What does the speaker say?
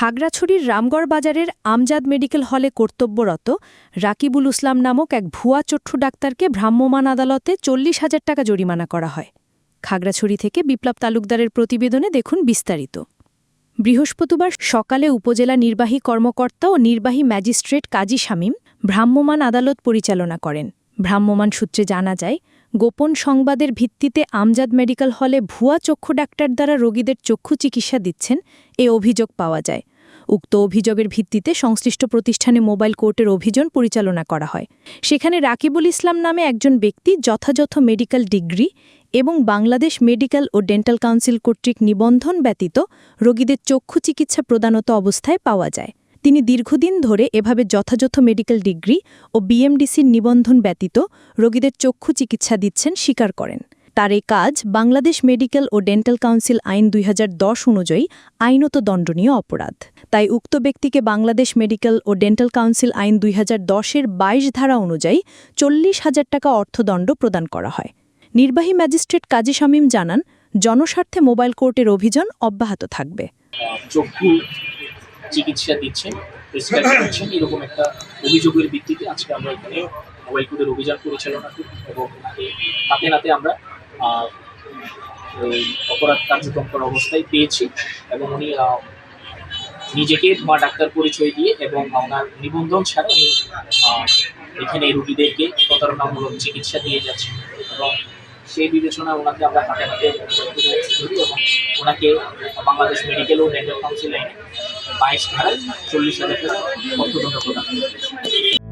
খাগড়াছড়ির রামগড় বাজারের আমজাদ মেডিকেল হলে কর্তব্যরত রাকিবুল ইসলাম নামক এক ভুয়া চক্ষু ডাক্তারকে ভ্রাম্যমাণ আদালতে চল্লিশ হাজার টাকা জরিমানা করা হয়। খাগড়াছড়ি থেকে বিপ্লব তালুকদারের প্রতিবেদনে দেখুন বিস্তারিত। বৃহস্পতিবার সকালে উপজেলা নির্বাহী কর্মকর্তা ও নির্বাহী ম্যাজিস্ট্রেট কাজী শামীম ভ্রাম্যমাণ আদালত পরিচালনা করেন। ভ্রাম্যমাণ সূত্রে জানা যায়, গোপন সংবাদের ভিত্তিতে আমজাদ মেডিকেল হলে ভুয়া চক্ষু ডাক্তার দ্বারা রোগীদের চক্ষু চিকিৎসা দিচ্ছেন এ অভিযোগ পাওয়া যায়। উক্ত অভিযোগের ভিত্তিতে সংশ্লিষ্ট প্রতিষ্ঠানে মোবাইল কোর্টের অভিযান পরিচালনা করা হয়। সেখানে রাকিবুল ইসলাম নামে একজন ব্যক্তি যথাযথ মেডিকেল ডিগ্রি এবং বাংলাদেশ মেডিকেল ও ডেন্টাল কাউন্সিল কর্তৃক নিবন্ধন ব্যতীত রোগীদের চক্ষু চিকিৎসা প্রদানত অবস্থায় পাওয়া যায়। তিনি দীর্ঘদিন ধরে এভাবে যথাযথ মেডিকেল ডিগ্রি ও বিএমডিসির নিবন্ধন ব্যতীত রোগীদের চক্ষু চিকিৎসা দিচ্ছেন স্বীকার করেন। তার এই কাজ বাংলাদেশ মেডিকেল ও ডেন্টাল কাউন্সিল আইন দুই হাজার দশ অনুযায়ী আইনত দণ্ডনীয় অপরাধ। তাই উক্ত ব্যক্তিকে বাংলাদেশ মেডিকেল ও ডেন্টাল কাউন্সিল আইন দুই এর বাইশ ধারা অনুযায়ী চল্লিশ হাজার টাকা অর্থদণ্ড প্রদান করা হয়। নির্বাহী ম্যাজিস্ট্রেট কাজী শামীম জানান, জনস্বার্থে মোবাইল কোর্টের অভিযান অব্যাহত থাকবে। চক্ষু চিকিৎসা দিচ্ছেন এরকম একটা অভিযোগের ভিত্তিতে আজকে আমরা এখানে মোবাইল কোর্টের অভিযান পরিচালনা করি এবং নাতে আমরা অপরাধ কার্যক্রম করা অবস্থায় পেয়েছি এবং উনি নিজেকে মা ডাক্তার পরিচয় দিয়ে এবং ওনার নিবন্ধন ছাড়া উনি এখানে রুগীদেরকে প্রতারণামূলক চিকিৎসা দিয়ে যাচ্ছেন এবং সেই বিবেচনায় ওনাকে আমরা হাতে হাতে ধরি এবং ওনাকে বাংলাদেশ মেডিকেল ও ডেন্টাল কাউন্সিল আইনে বাইশ ধারায় চল্লিশ হাজার টাকা অর্থদণ্ড প্রদান করা।